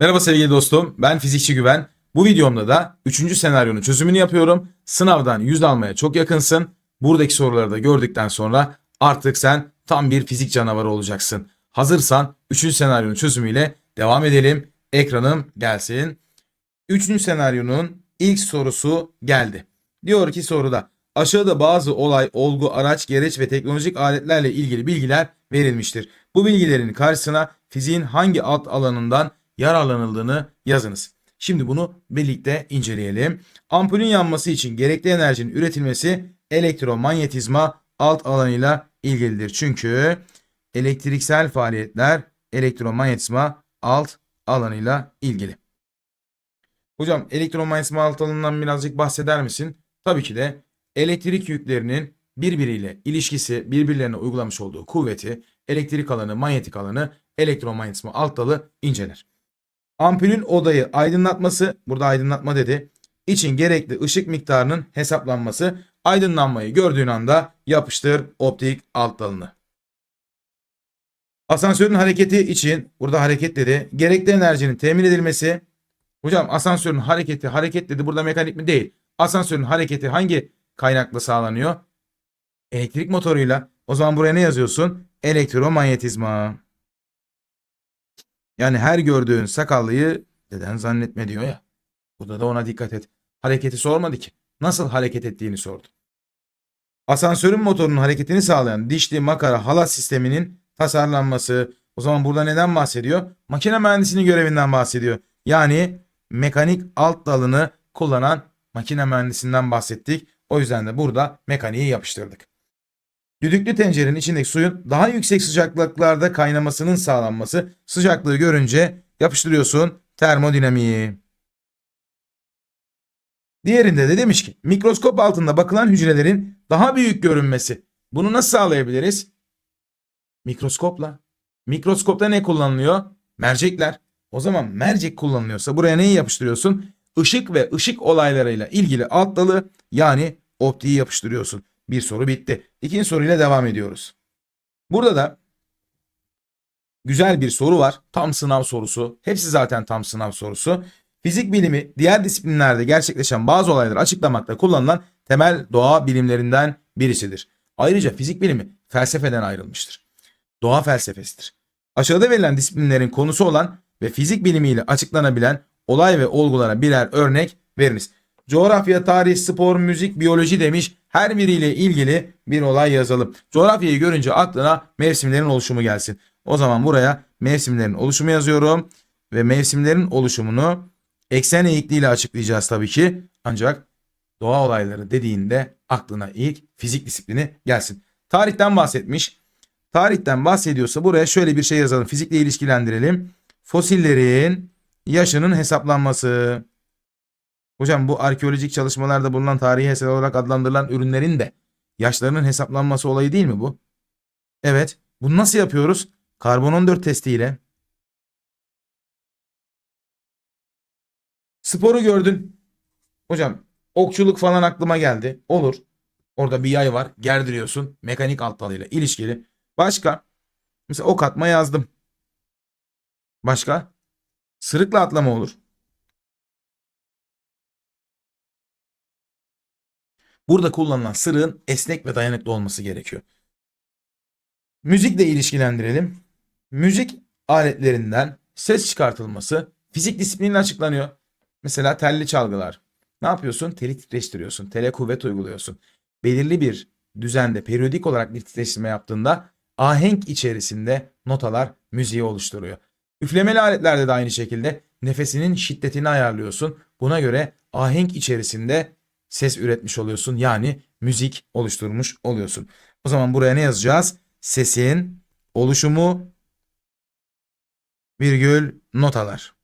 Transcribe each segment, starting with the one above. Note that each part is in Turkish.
Merhaba sevgili dostum, ben fizikçi Güven. Bu videomda da 3. senaryonun çözümünü yapıyorum. Sınavdan 100 almaya çok yakınsın. Buradaki soruları da gördükten sonra artık sen tam bir fizik canavarı olacaksın. Hazırsan 3. senaryonun çözümüyle devam edelim. Ekranım gelsin. 3. senaryonun ilk sorusu geldi. Diyor ki soruda aşağıda bazı olay, olgu, araç, gereç ve teknolojik aletlerle ilgili bilgiler verilmiştir. Bu bilgilerin karşısına fiziğin hangi alt alanından yararlanıldığını yazınız. Şimdi bunu birlikte inceleyelim. Ampulün yanması için gerekli enerjinin üretilmesi elektromanyetizma alt alanıyla ilgilidir. Çünkü elektriksel faaliyetler elektromanyetizma alt alanıyla ilgili. Hocam elektromanyetizma alt alanından birazcık bahseder misin? Tabii ki de elektrik yüklerinin birbiriyle ilişkisi, birbirlerine uygulamış olduğu kuvveti, elektrik alanı, manyetik alanı, elektromanyetizma alt dalı inceler. Ampulün odayı aydınlatması, burada aydınlatma dedi, için gerekli ışık miktarının hesaplanması, aydınlanmayı gördüğün anda yapıştır optik alt dalını. Asansörün hareketi için, burada hareket dedi, gerekli enerjinin temin edilmesi, hocam asansörün hareketi, hareket dedi, burada mekanik mi değil. Asansörün hareketi hangi kaynakla sağlanıyor? Elektrik motoruyla. O zaman buraya ne yazıyorsun? Elektromanyetizma. Yani her gördüğün sakallıyı deden zannetme diyor ya. Burada da ona dikkat et. Hareketi sormadı ki. Nasıl hareket ettiğini sordu. Asansörün motorunun hareketini sağlayan dişli makara halat sisteminin tasarlanması. O zaman burada neden bahsediyor? Makine mühendisinin görevinden bahsediyor. Yani mekanik alt dalını kullanan makine mühendisinden bahsettik. O yüzden de burada mekaniği yapıştırdık. Düdüklü tencerenin içindeki suyun daha yüksek sıcaklıklarda kaynamasının sağlanması sıcaklığı görünce yapıştırıyorsun termodinamiği. Diğerinde de demiş ki mikroskop altında bakılan hücrelerin daha büyük görünmesi. Bunu nasıl sağlayabiliriz? Mikroskopla. Mikroskopta ne kullanılıyor? Mercekler. O zaman mercek kullanılıyorsa buraya neyi yapıştırıyorsun? Işık ve ışık olaylarıyla ilgili alt dalı yani optiği yapıştırıyorsun. Bir soru bitti. İkinci soruyla devam ediyoruz. Burada da güzel bir soru var. Tam sınav sorusu. Hepsi zaten tam sınav sorusu. Fizik bilimi diğer disiplinlerde gerçekleşen bazı olayları açıklamakta kullanılan temel doğa bilimlerinden birisidir. Ayrıca fizik bilimi felsefeden ayrılmıştır. Doğa felsefesidir. Aşağıda verilen disiplinlerin konusu olan ve fizik bilimiyle açıklanabilen olay ve olgulara birer örnek veriniz. Coğrafya, tarih, spor, müzik, biyoloji demiş. Her biriyle ilgili bir olay yazalım. Coğrafyayı görünce aklına mevsimlerin oluşumu gelsin. O zaman buraya mevsimlerin oluşumu yazıyorum. Ve mevsimlerin oluşumunu eksen eğikliğiyle açıklayacağız tabii ki. Ancak doğa olayları dediğinde aklına ilk fizik disiplini gelsin. Tarihten bahsetmiş. Tarihten bahsediyorsa buraya şöyle bir şey yazalım. Fizikle ilişkilendirelim. Fosillerin yaşının hesaplanması. Hocam bu arkeolojik çalışmalarda bulunan tarihi eser olarak adlandırılan ürünlerin de yaşlarının hesaplanması olayı değil mi bu? Evet. Bunu nasıl yapıyoruz? Karbon 14 testiyle. Sporu gördün. Hocam okçuluk falan aklıma geldi. Olur. Orada bir yay var. Gerdiriyorsun. Mekanik alt dalıyla ilişkili. Başka? Mesela ok atma yazdım. Başka? Sırıkla atlama olur. Burada kullanılan sırığın esnek ve dayanıklı olması gerekiyor. Müzikle ilişkilendirelim. Müzik aletlerinden ses çıkartılması fizik disipliniyle açıklanıyor. Mesela telli çalgılar. Ne yapıyorsun? Teli titreştiriyorsun. Tele kuvvet uyguluyorsun. Belirli bir düzende periyodik olarak bir titreştirme yaptığında ahenk içerisinde notalar müziği oluşturuyor. Üflemeli aletlerde de aynı şekilde nefesinin şiddetini ayarlıyorsun. Buna göre ahenk içerisinde ses üretmiş oluyorsun. Yani müzik oluşturmuş oluyorsun. O zaman buraya ne yazacağız? Sesin oluşumu virgül notalar.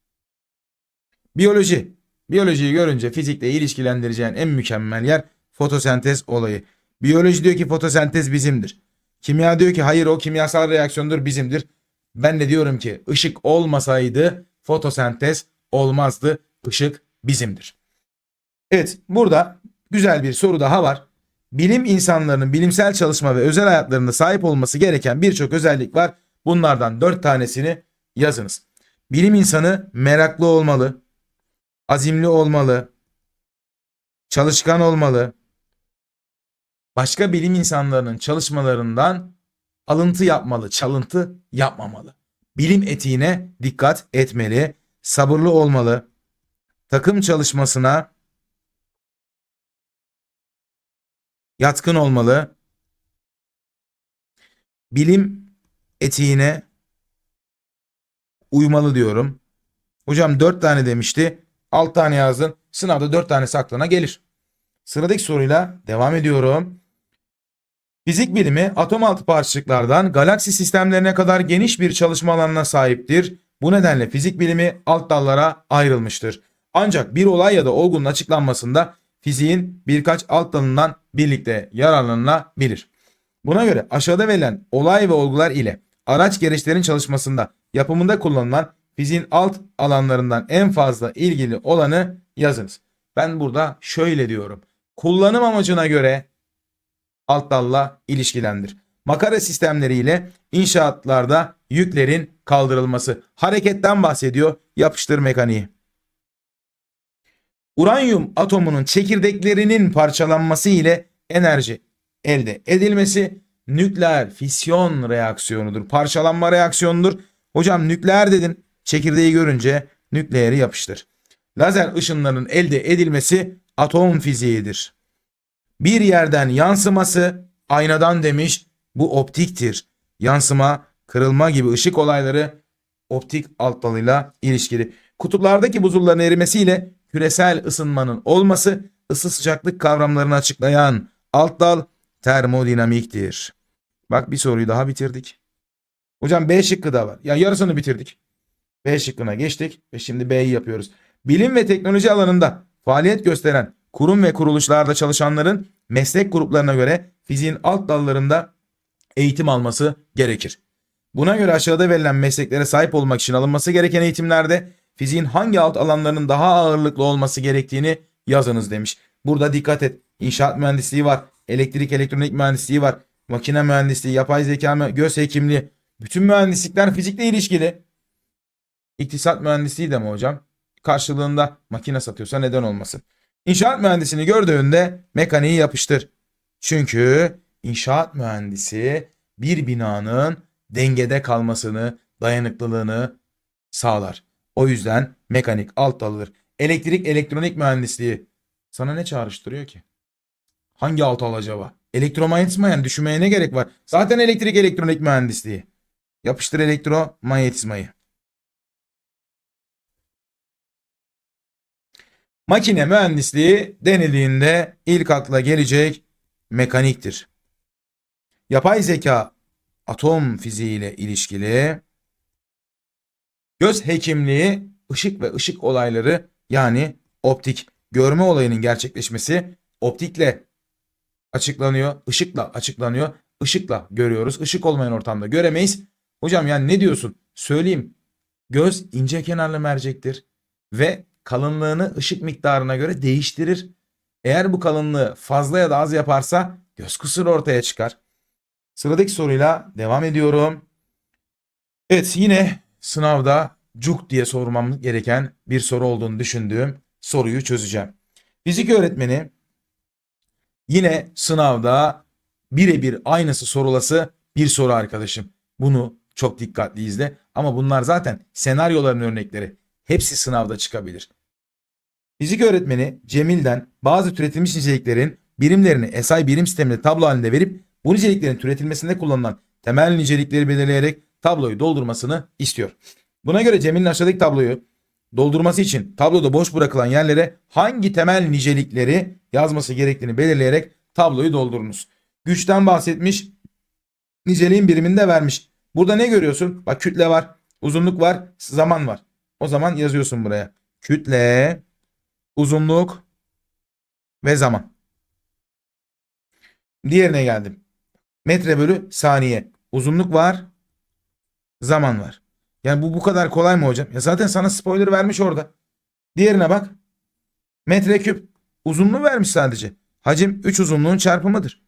Biyoloji. Biyolojiyi görünce fizikle ilişkilendireceğin en mükemmel yer fotosentez olayı. Biyoloji diyor ki fotosentez bizimdir. Kimya diyor ki hayır o kimyasal reaksiyondur bizimdir. Ben de diyorum ki ışık olmasaydı fotosentez olmazdı. Işık bizimdir. Evet burada güzel bir soru daha var. Bilim insanlarının bilimsel çalışma ve özel hayatlarında sahip olması gereken birçok özellik var. Bunlardan dört tanesini yazınız. Bilim insanı meraklı olmalı, azimli olmalı, çalışkan olmalı. Başka bilim insanlarının çalışmalarından alıntı yapmalı, çalıntı yapmamalı. Bilim etiğine dikkat etmeli, sabırlı olmalı. Takım çalışmasına yatkın olmalı. Bilim etiğine uymalı diyorum. Hocam 4 tane demişti. 6 tane yazdın. Sınavda 4 tanesi aklına gelir. Sıradaki soruyla devam ediyorum. Fizik bilimi atom altı parçacıklardan galaksi sistemlerine kadar geniş bir çalışma alanına sahiptir. Bu nedenle fizik bilimi alt dallara ayrılmıştır. Ancak bir olay ya da olgunun açıklanmasında fiziğin birkaç alt dalından birlikte yararlanılabilir. Buna göre aşağıda verilen olay ve olgular ile araç gereçlerin çalışmasında yapımında kullanılan fiziğin alt alanlarından en fazla ilgili olanı yazınız. Ben burada şöyle diyorum. Kullanım amacına göre alt dalla ilişkilendir. Makara sistemleriyle inşaatlarda yüklerin kaldırılması. Hareketten bahsediyor. Yapıştır mekaniği. Uranyum atomunun çekirdeklerinin parçalanması ile enerji elde edilmesi nükleer fisyon reaksiyonudur. Parçalanma reaksiyonudur. Hocam nükleer dedin. Çekirdeği görünce nükleeri yapıştır. Lazer ışınlarının elde edilmesi atom fiziğidir. Bir yerden yansıması aynadan demiş bu optiktir. Yansıma, kırılma gibi ışık olayları optik alt dalıyla ilişkili. Kutuplardaki buzulların erimesiyle küresel ısınmanın olması ısı sıcaklık kavramlarını açıklayan alt dal termodinamiktir. Bak bir soruyu daha bitirdik. Hocam B şıkkı da var. Ya yarısını bitirdik. B şıkkına geçtik ve şimdi B'yi yapıyoruz. Bilim ve teknoloji alanında faaliyet gösteren kurum ve kuruluşlarda çalışanların meslek gruplarına göre fiziğin alt dallarında eğitim alması gerekir. Buna göre aşağıda verilen mesleklere sahip olmak için alınması gereken eğitimlerde fiziğin hangi alt alanlarının daha ağırlıklı olması gerektiğini yazınız demiş. Burada dikkat et. İnşaat mühendisliği var. Elektrik elektronik mühendisliği var. Makine mühendisliği, yapay zeka, göz hekimliği. Bütün mühendislikler fizikle ilişkili. İktisat mühendisliği de mi hocam? Karşılığında makine satıyorsa neden olmasın? İnşaat mühendisini gördüğünde mekaniği yapıştır. Çünkü inşaat mühendisi bir binanın dengede kalmasını, dayanıklılığını sağlar. O yüzden mekanik alt dalıdır. Elektrik elektronik mühendisliği sana ne çağrıştırıyor ki? Hangi alt al acaba? Elektromanyetizma düşünmeye ne gerek var? Zaten elektrik elektronik mühendisliği. Yapıştır elektromanyetizmayı. Makine mühendisliği denildiğinde ilk akla gelecek mekaniktir. Yapay zeka atom fiziği ile ilişkili. Göz hekimliği ışık ve ışık olayları yani optik görme olayının gerçekleşmesi optikle açıklanıyor, ışıkla açıklanıyor. Işıkla görüyoruz. Işık olmayan ortamda göremeyiz. Hocam yani ne diyorsun? Söyleyeyim. Göz ince kenarlı mercektir ve kalınlığını ışık miktarına göre değiştirir. Eğer bu kalınlığı fazla ya da az yaparsa göz kusuru ortaya çıkar. Sıradaki soruyla devam ediyorum. Evet yine sınavda cuk diye sormam gereken bir soru olduğunu düşündüğüm soruyu çözeceğim. Fizik öğretmeni yine sınavda birebir aynısı sorulası bir soru arkadaşım. Bunu çok dikkatli izle ama bunlar zaten senaryoların örnekleri. Hepsi sınavda çıkabilir. Fizik öğretmeni Cemil'den bazı türetilmiş niceliklerin birimlerini SI birim sisteminde tablo halinde verip bu niceliklerin türetilmesinde kullanılan temel nicelikleri belirleyerek tabloyu doldurmasını istiyor. Buna göre Cemil'in aşağıdaki tabloyu doldurması için tabloda boş bırakılan yerlere hangi temel nicelikleri yazması gerektiğini belirleyerek tabloyu doldurunuz. Güçten bahsetmiş, niceliğin birimini de vermiş. Burada ne görüyorsun? Bak kütle var, uzunluk var, zaman var. O zaman yazıyorsun buraya. Kütle, uzunluk ve zaman. Diğerine geldim. Metre bölü saniye. Uzunluk var, zaman var. Yani bu bu kadar kolay mı hocam? Ya zaten sana spoiler vermiş orada. Diğerine bak. Metreküp. Uzunluğu vermiş sadece. Hacim 3 uzunluğun çarpımıdır.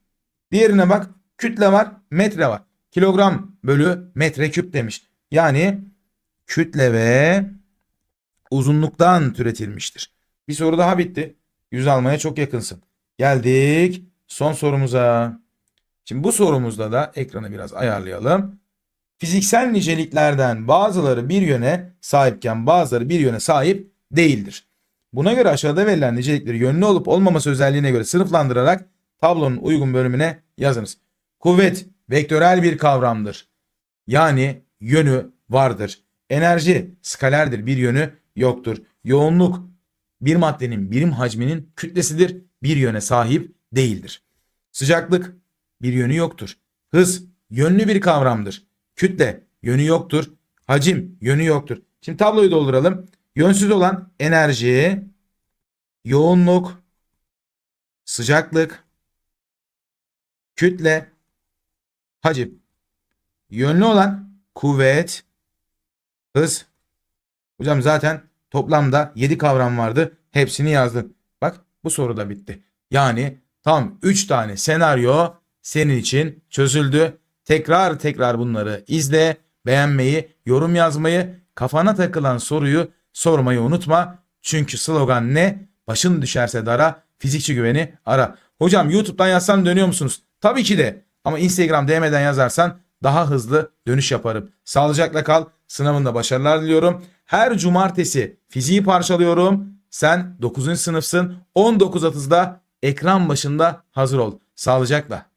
Diğerine bak. Kütle var, metre var. Kilogram bölü metreküp demiş. Yani kütle ve uzunluktan türetilmiştir. Bir soru daha bitti. 100 almaya çok yakınsın. Geldik son sorumuza. Şimdi bu sorumuzda da ekranı biraz ayarlayalım. Fiziksel niceliklerden bazıları bir yöne sahipken bazıları bir yöne sahip değildir. Buna göre aşağıda verilen nicelikleri yönlü olup olmaması özelliğine göre sınıflandırarak tablonun uygun bölümüne yazınız. Kuvvet vektörel bir kavramdır. Yani yönü vardır. Enerji skalerdir, bir yönü yoktur. Yoğunluk bir maddenin birim hacminin kütlesidir, bir yöne sahip değildir. Sıcaklık bir yönü yoktur. Hız yönlü bir kavramdır. Kütle yönü yoktur. Hacim yönü yoktur. Şimdi tabloyu dolduralım. Yönsüz olan enerji, yoğunluk, sıcaklık, kütle, hacim. Yönlü olan kuvvet, hız. Hocam zaten toplamda 7 kavram vardı. Hepsini yazdım. Bak bu soru da bitti. Yani tam 3 tane senaryo senin için çözüldü. Tekrar tekrar bunları izle, beğenmeyi, yorum yazmayı, kafana takılan soruyu sormayı unutma. Çünkü slogan ne? Başın düşerse dara, fizikçi güveni ara. Hocam YouTube'dan yazsan dönüyor musunuz? Tabii ki de. Ama Instagram DM'den yazarsan daha hızlı dönüş yaparım. Sağlıcakla kal. Sınavında başarılar diliyorum. Her cumartesi fiziği parçalıyorum. Sen 9. sınıfsın. 19.30'da ekran başında hazır ol. Sağlıcakla.